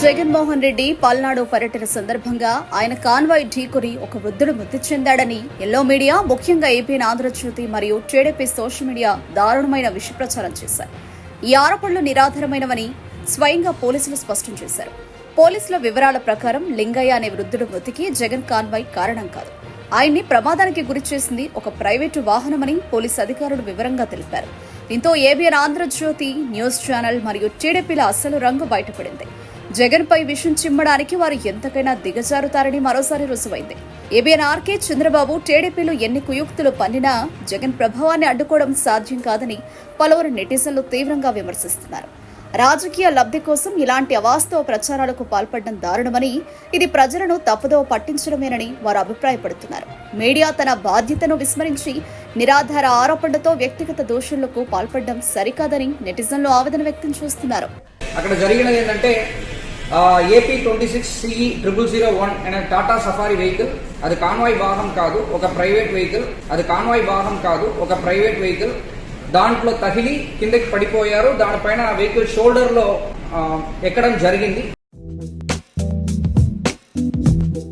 జగన్మోహన్ రెడ్డి పల్నాడు పర్యటన సందర్భంగా ఆయన కాన్వాయ్ ఢీకొని ఒక వృద్ధుడు మృతి చెందాడని ఎల్లో మీడియా ముఖ్యంగా ఏపీ ఆంధ్రజ్యోతి మరియు టీడీపీ సోషల్ మీడియా దారుణమైన విష ప్రచారం చేశారు. ఈ ఆరోపణలు నిరాధారమైనవని స్వయంగా పోలీసులు స్పష్టం చేశారు. పోలీసుల వివరాల ప్రకారం లింగయ్య అనే వృద్ధుడు మృతికి జగన్ కాన్వాయ్ కారణం కాదు. ఆయన్ని ప్రమాదానికి గురి చేసింది ఒక ప్రైవేటు వాహనమని పోలీసు అధికారులు వివరంగా తెలిపారు. దీంతో ఏబిఎన్ ఆంధ్రజ్యోతి న్యూస్ ఛానల్ మరియు టీడీపీల అసలు రంగు బయటపడింది. జగన్ పై చిమ్మడానికి వారు ఎంతకైనా దిగజారుతారని మరోసారి రుజువైంది. ఏబిఎన్ ఆర్కే చంద్రబాబు టీడీపీలో ఎన్ని కుయుక్తులు పన్నినా జగన్ ప్రభావాన్ని అడ్డుకోవడం సాధ్యం కాదని పలువురు నెటిజన్లు తీవ్రంగా విమర్శిస్తున్నారు. రాజకీయ లబ్ధి కోసం ఇలాంటి అవాస్తవ ప్రచారాలకు పాల్పడడం దారుణమని ఇది ప్రజలను తప్పుదోవ పట్టించడమేనని వారు అభిప్రాయపడుతున్నారు. మీడియా తన బాధ్యతను విస్మరించి నిరాధార ఆరోపణలతో వ్యక్తిగత దోషులకు పాల్పడడం సరికాదని నెటిజన్లు ఆవేదన వ్యక్తం చేస్తున్నారు. అక్కడ జరిగినది ఏంటంటే AP twenty six CE triple zero one అనే టాటా సఫారీ వెహికల్ అది కాన్వాయ్ వాహనం కాదు ఒక ప్రైవేట్ వెహికల్ అది కాన్వాయ్ వాహనం కాదు ఒక ప్రైవేట్ వెహికల్ దాంట్లో తగిలి కిందకి పడిపోయారు. దానిపైన వెహికల్ షోల్డర్లో ఆ, ఎక్కడం జరిగింది.